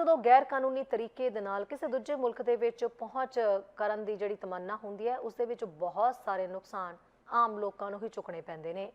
ਜਦੋਂ ਗੈਰ ਕਾਨੂੰਨੀ ਤਰੀਕੇ ਦੇ ਨਾਲ ਕਿਸੇ ਦੂਜੇ ਮੁਲਕ ਦੇ ਵਿੱਚ ਪਹੁੰਚ ਕਰਨ ਦੀ ਜਿਹੜੀ ਤਮੰਨਾ ਹੁੰਦੀ ਹੈ, ਉਸ ਦੇ ਵਿੱਚ ਬਹੁਤ ਸਾਰੇ ਨੁਕਸਾਨ ਆਮ ਲੋਕਾਂ ਨੂੰ ਹੀ ਚੁੱਕਣੇ ਪੈਂਦੇ ਨੇ।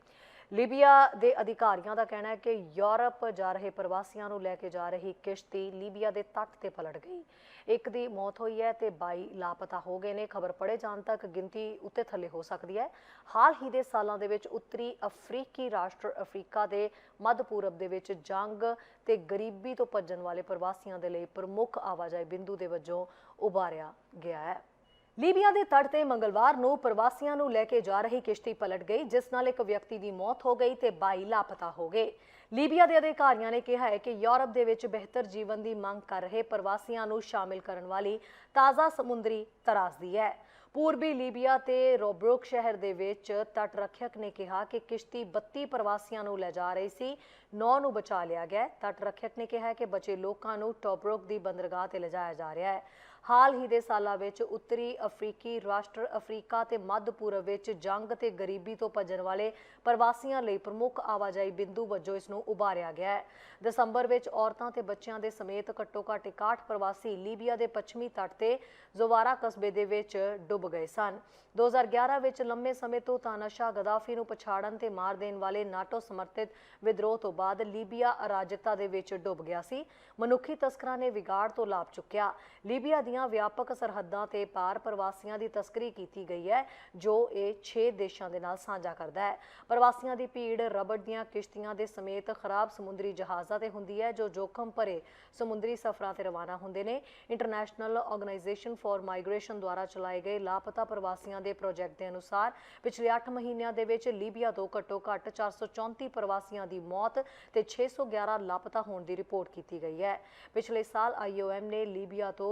ਲੀਬੀਆ ਦੇ ਅਧਿਕਾਰੀਆਂ ਦਾ ਕਹਿਣਾ ਹੈ ਕਿ ਯੂਰਪ ਜਾ ਰਹੇ ਪ੍ਰਵਾਸੀਆਂ ਨੂੰ ਲੈ ਕੇ ਜਾ ਰਹੀ ਕਿਸ਼ਤੀ ਲੀਬੀਆ ਦੇ ਤੱਟ ਤੇ ਪਲਟ ਗਈ। ਇੱਕ ਦੀ ਮੌਤ ਹੋਈ ਹੈ ਤੇ 22 ਲਾਪਤਾ ਹੋ ਗਏ ਨੇ। ਖਬਰ ਪੜੇ ਜਾਣ ਤੱਕ ਗਿਣਤੀ ਉੱਤੇ ਥੱਲੇ ਹੋ ਸਕਦੀ ਹੈ। ਹਾਲ ਹੀ ਦੇ ਸਾਲਾਂ ਦੇ ਵਿੱਚ ਉੱਤਰੀ ਅਫਰੀਕੀ ਰਾਸ਼ਟਰ ਅਫਰੀਕਾ ਦੇ ਮੱਧ ਪੂਰਬ ਦੇ ਵਿੱਚ ਜੰਗ ਤੇ ਗਰੀਬੀ ਤੋਂ ਭੱਜਣ ਵਾਲੇ ਪ੍ਰਵਾਸੀਆਂ ਦੇ ਲਈ ਪ੍ਰਮੁੱਖ ਆਵਾਜਾਈ ਬਿੰਦੂ ਦੇ ਵਜੋਂ ਉਭਾਰਿਆ ਗਿਆ ਹੈ। ਲੀਬੀਆ ਦੇ ਤੱਟ ਤੇ ਮੰਗਲਵਾਰ ਨੂੰ ਪ੍ਰਵਾਸੀਆਂ ਨੂੰ ਲੈ ਕੇ ਜਾ ਰਹੀ ਕਿਸ਼ਤੀ ਪਲਟ ਗਈ, ਜਿਸ ਨਾਲ ਇੱਕ ਵਿਅਕਤੀ ਦੀ ਮੌਤ ਹੋ ਗਈ ਤੇ 22 ਲਾਪਤਾ ਹੋ ਗਏ। ਲੀਬੀਆ ਦੇ ਅਧਿਕਾਰੀਆਂ ਨੇ ਕਿਹਾ ਹੈ ਕਿ ਯੂਰਪ ਦੇ ਵਿੱਚ ਬਿਹਤਰ ਜੀਵਨ ਦੀ ਮੰਗ ਕਰ ਰਹੇ ਪ੍ਰਵਾਸੀਆਂ ਨੂੰ ਸ਼ਾਮਿਲ ਕਰਨ ਵਾਲੀ ਤਾਜ਼ਾ ਸਮੁੰਦਰੀ ਤਰਾਸਦੀ ਹੈ। ਪੂਰਬੀ ਲੀਬੀਆ ਤੇ ਰੋਬਰੋਕ ਸ਼ਹਿਰ ਦੇ ਵਿੱਚ ਤਟ ਰੱਖਿਅਕ ਨੇ ਕਿਹਾ ਕਿ ਕਿਸ਼ਤੀ 32 ਪ੍ਰਵਾਸੀਆਂ ਨੂੰ ਲੈ ਜਾ ਰਹੀ ਸੀ 9 ਨੂੰ ਬਚਾ ਲਿਆ ਗਿਆ ਤਟ ਰੱਖਿਅਕ ਨੇ ਕਿਹਾ ਕਿ ਬਚੇ ਲੋਕਾਂ ਨੂੰ ਟੋਬਰੋਕ ਦੀ ਬੰਦਰਗਾਹ ਤੇ ਲਿਜਾਇਆ ਜਾ ਰਿਹਾ ਹੈ। ਹਾਲ ਹੀ ਦੇ ਸਾਲਾਂ ਵਿੱਚ ਉੱਤਰੀ ਅਫਰੀਕੀ ਰਾਸ਼ਟਰ ਅਫਰੀਕਾ ਤੇ ਮੱਧ ਪੂਰਬ ਵਿੱਚ ਜੰਗ ਤੇ ਗਰੀਬੀ ਤੋਂ ਭੱਜਣ ਵਾਲੇ ਪ੍ਰਵਾਸੀਆਂ ਲਈ ਪ੍ਰਮੁੱਖ ਆਵਾਜਾਈ ਬਿੰਦੂ ਵਜੋਂ ਇਸ ਨੂੰ ਉਭਾਰਿਆ ਗਿਆ ਹੈ। ਦਸੰਬਰ ਵਿੱਚ ਔਰਤਾਂ ਤੇ ਬੱਚਿਆਂ ਦੇ ਸਮੇਤ ਘੱਟੋ-ਘੱਟ 61 ਪ੍ਰਵਾਸੀ ਲੀਬੀਆ ਦੇ ਪੱਛਮੀ ਤੱਟ ਤੇ ਜ਼ੋਵਾਰਾ ਕਸਬੇ ਦੇ ਵਿੱਚ ਡੁੱਬ ਗਏ ਸਨ। 2011 ਵਿੱਚ ਲੰਮੇ ਸਮੇਂ ਤੋਂ ਤਾਨਾਸ਼ਾਹ ਗਦਾਫੀ ਨੂੰ ਪਛਾੜਨ ਤੇ ਮਾਰ ਦੇਣ ਵਾਲੇ ਨਾਟੋ ਸਮਰਥਿਤ ਵਿਦਰੋਹ ਤੋਂ ਬਾਅਦ ਲੀਬੀਆ ਅਰਾਜਕਤਾ ਦੇ ਵਿੱਚ ਡੁੱਬ ਗਿਆ ਸੀ। ਮਨੁੱਖੀ ਤਸਕਰਾਂ ਨੇ ਵਿਗਾੜ ਤੋਂ ਲਾਭ ਚੁੱਕਿਆ। ਲੀਬੀਆ ਦੀ ਦੀਆਂ ਵਿਆਪਕ ਸਰਹੱਦਾਂ ਤੇ ਪਾਰ ਪ੍ਰਵਾਸੀਆਂ ਦੀ ਤਸਕਰੀ ਕੀਤੀ ਗਈ ਹੈ, ਜੋ ਇਹ 6 ਦੇਸ਼ਾਂ ਦੇ ਨਾਲ ਸਾਂਝਾ ਕਰਦਾ ਹੈ। ਪ੍ਰਵਾਸੀਆਂ ਦੀ ਭੀੜ, ਰਬੜ ਦੀਆਂ ਕਿਸ਼ਤੀਆਂ ਦੇ ਸਮੇਤ ਖਰਾਬ ਸਮੁੰਦਰੀ ਜਹਾਜ਼ਾਂ ਤੇ ਹੁੰਦੀ ਹੈ, ਜੋ ਜੋਖਮ ਭਰੇ ਸਮੁੰਦਰੀ ਸਫ਼ਰਾਂ ਤੇ ਰਵਾਨਾ ਹੁੰਦੇ ਨੇ। ਇੰਟਰਨੈਸ਼ਨਲ ਆਰਗੇਨਾਈਜੇਸ਼ਨ ਫਾਰ ਮਾਈਗ੍ਰੇਸ਼ਨ ਦੁਆਰਾ ਚਲਾਏ ਗਏ ਲਾਪਤਾ ਪ੍ਰਵਾਸੀਆਂ ਦੇ ਪ੍ਰੋਜੈਕਟ ਦੇ ਅਨੁਸਾਰ ਪਿਛਲੇ 8 ਮਹੀਨਿਆਂ ਦੇ ਵਿੱਚ ਲੀਬੀਆ ਤੋਂ ਘੱਟੋ-ਘੱਟ 434 ਪ੍ਰਵਾਸੀਆਂ ਦੀ ਮੌਤ ਤੇ 611 ਲਾਪਤਾ ਹੋਣ ਦੀ ਰਿਪੋਰਟ ਕੀਤੀ ਗਈ ਹੈ। ਪਿਛਲੇ ਸਾਲ ਆਈਓਐਮ ਨੇ ਲੀਬੀਆ ਤੋਂ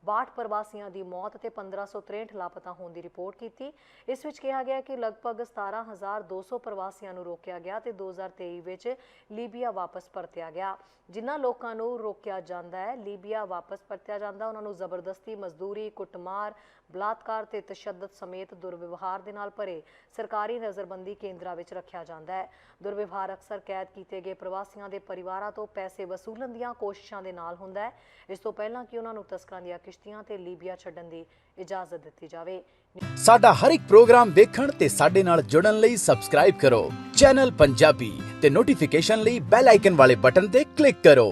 962 ਪ੍ਰਵਾਸੀਆਂ ਦੀ ਮੌਤ ਤੇ 1563 ਲਾਪਤਾ ਹੋਣ ਦੀ ਰਿਪੋਰਟ ਕੀਤੀ। ਇਸ ਵਿੱਚ ਕਿਹਾ ਗਿਆ ਕਿ ਲਗਭਗ 17200 ਪ੍ਰਵਾਸੀਆਂ ਨੂੰ ਰੋਕਿਆ ਗਿਆ ਤੇ 2023 ਵਿੱਚ ਲੀਬੀਆ ਵਾਪਸ ਪਰਤਿਆ ਗਿਆ। ਜਿਨ੍ਹਾਂ ਲੋਕਾਂ ਨੂੰ ਰੋਕਿਆ ਜਾਂਦਾ ਹੈ, ਲੀਬੀਆ ਵਾਪਸ ਪਰਤਿਆ ਜਾਂਦਾ। ਉਹਨਾਂ ਨੂੰ ਜ਼ਬਰਦਸਤੀ ਮਜ਼ਦੂਰੀ, ਕੁੱਟਮਾਰ, ਬਲਾਤਕਾਰ ਤੇ ਤਸ਼ੱਦਦ ਸਮੇਤ ਦੁਰਵਿਵਹਾਰ ਦੇ ਨਾਲ ਭਰੇ ਸਰਕਾਰੀ ਨਜ਼ਰਬੰਦੀ ਕੇਂਦਰਾਂ ਵਿੱਚ ਰੱਖਿਆ ਜਾਂਦਾ ਹੈ। ਦੁਰਵਿਵਹਾਰ ਅਕਸਰ ਕੈਦ ਕੀਤੇ ਗਏ ਪ੍ਰਵਾਸੀਆਂ ਦੇ ਪਰਿਵਾਰਾਂ ਤੋਂ ਪੈਸੇ ਵਸੂਲਣ ਦੀਆਂ ਕੋਸ਼ਿਸ਼ਾਂ ਦੇ ਨਾਲ ਹੁੰਦਾ ਹੈ। ਇਸ ਤੋਂ ਪਹਿਲਾਂ ਕਿ ਉਹਨਾਂ ਨੂੰ ਤਸਕਰਾਂ ਦੀਆਂ ਕਿਸ਼ਤੀਆਂ ਤੇ ਲੀਬੀਆ ਛੱਡਣ ਦੀ ਇਜਾਜ਼ਤ ਦਿੱਤੀ ਜਾਵੇ। ਸਾਡਾ ਹਰ ਇੱਕ ਪ੍ਰੋਗਰਾਮ ਦੇਖਣ ਤੇ ਸਾਡੇ ਨਾਲ ਜੁੜਨ ਲਈ ਸਬਸਕ੍ਰਾਈਬ ਕਰੋ। ਚੈਨਲ ਪੰਜਾਬੀ ਤੇ ਨੋਟੀਫਿਕੇਸ਼ਨ ਲਈ ਬੈਲ ਆਈਕਨ ਵਾਲੇ ਬਟਨ ਤੇ ਕਲਿੱਕ ਕਰੋ।